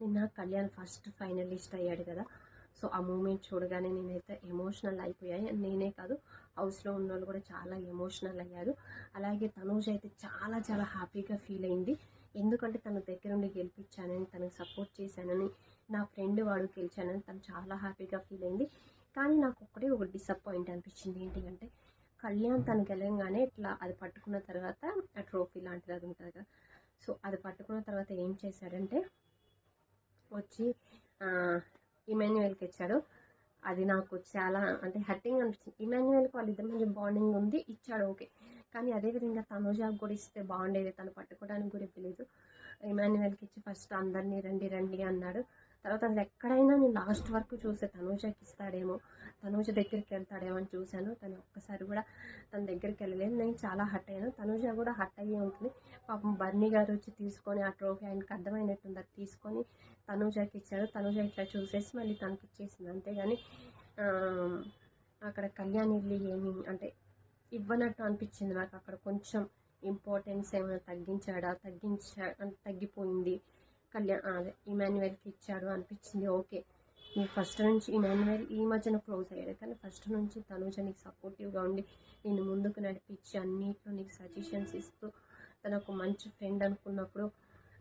నిన్న Kalyan first finalist అయ్యాడు కదా. సో ఆ మూమెంట్ చూడగానే నేనైతే ఎమోషనల్ అయిపోయాయి. నేనే కాదు హౌస్లో ఉన్న వాళ్ళు కూడా చాలా ఎమోషనల్ అయ్యారు. అలాగే తనూజ్ అయితే చాలా చాలా హ్యాపీగా ఫీల్ అయింది. ఎందుకంటే తన దగ్గరుండి గెలిపించానని తనకు సపోర్ట్ చేశానని నా ఫ్రెండ్ వాడు గెలిచానని తను చాలా హ్యాపీగా ఫీల్ అయింది. కానీ నాకు ఒక్కటే ఒక డిసప్పాయింట్ అనిపించింది. ఏంటి అంటే కళ్యాణ్ తను గెలవగానే ఇట్లా అది పట్టుకున్న తర్వాత ఆ ట్రోఫీ లాంటిది అది ఉంటుంది కదా. సో అది పట్టుకున్న తర్వాత ఏం చేశాడంటే వచ్చి ఇమాన్యువల్కి ఇచ్చాడు. అది నాకు చాలా అంటే హర్టింగ్ అనిపించింది. ఇమాన్యువల్కి వాళ్ళిద్దరి మధ్య బాండింగ్ ఉంది ఇచ్చాడు ఓకే. కానీ అదేవిధంగా తనుజాకు కూడా ఇస్తే బాగుండేది తను పట్టుకోవడానికి కూడా తెలియదు ఇమాన్యువల్కి ఇచ్చి ఫస్ట్ అందరినీ రండి రండి అన్నాడు. తర్వాత అసలు ఎక్కడైనా నేను లాస్ట్ వరకు చూసే తనూజకి ఇస్తాడేమో తనూజ దగ్గరికి వెళ్తాడేమో అని చూశాను. తను ఒక్కసారి కూడా తన దగ్గరికి వెళ్ళలేదు. నేను చాలా హట్ అయ్యాను. తనూజ కూడా హట్ అయ్యే ఉంటుంది. పాపం బర్నీ గారు వచ్చి తీసుకొని ఆ ట్రోఫీ ఆయనకి అర్థమైనట్టుంది. అది తీసుకొని తనూజకి ఇచ్చాడు. తనూజ ఇట్లా చూసేసి మళ్ళీ తనకి ఇచ్చేసింది. అంతేగాని అక్కడ కళ్యాణ్ వెళ్ళి ఏమి అంటే ఇవ్వనట్టు అనిపించింది నాకు. అక్కడ కొంచెం ఇంపార్టెన్స్ ఏమైనా తగ్గించాడా? తగ్గించా తగ్గిపోయింది. కళ్యాణ్ అదే ఇమాన్యువల్కి ఇచ్చాడు అనిపించింది. ఓకే. నేను ఫస్ట్ నుంచి ఇమాన్యువల్ ఈ మధ్యన క్లోజ్ అయ్యాడు కానీ ఫస్ట్ నుంచి తనుజ నీకు సపోర్టివ్గా ఉండి నేను ముందుకు నడిపించి అన్నిట్లో నీకు సజెషన్స్ ఇస్తూ తనకు మంచి ఫ్రెండ్ అనుకున్నప్పుడు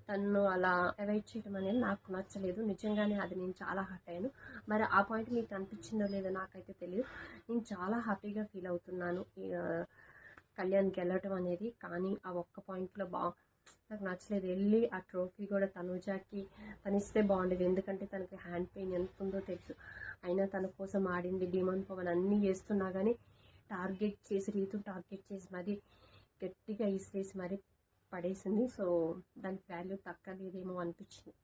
తను అలా అవాయిడ్ చేయడం అనేది నాకు నచ్చలేదు. నిజంగానే అది నేను చాలా హర్ట్ అయ్యాను. మరి ఆ పాయింట్ మీకు అనిపించిందో లేదో నాకైతే తెలియదు నేను చాలా హ్యాపీగా ఫీల్ అవుతున్నాను. కళ్యాణ్ గెలవటం అనేది. కానీ ఆ ఒక్క పాయింట్లో బా నాకు నచ్చలేదు. వెళ్ళి ఆ ట్రోఫీ కూడా తనుజాకి తనిస్తే బాగుండేది. ఎందుకంటే తనకి హ్యాండ్ పెయిన్ ఎంత ఉందో తెలుసు. అయినా తన కోసం ఆడింది డిమాండ్ పవన్ అన్నీ చేస్తున్నా కానీ టార్గెట్ చేసి రీతు టార్గెట్ చేసి మరి గట్టిగా ఇసిరేసి మరి పడేసింది. సో దానికి వాల్యూ తక్కలేదేమో అనిపించింది.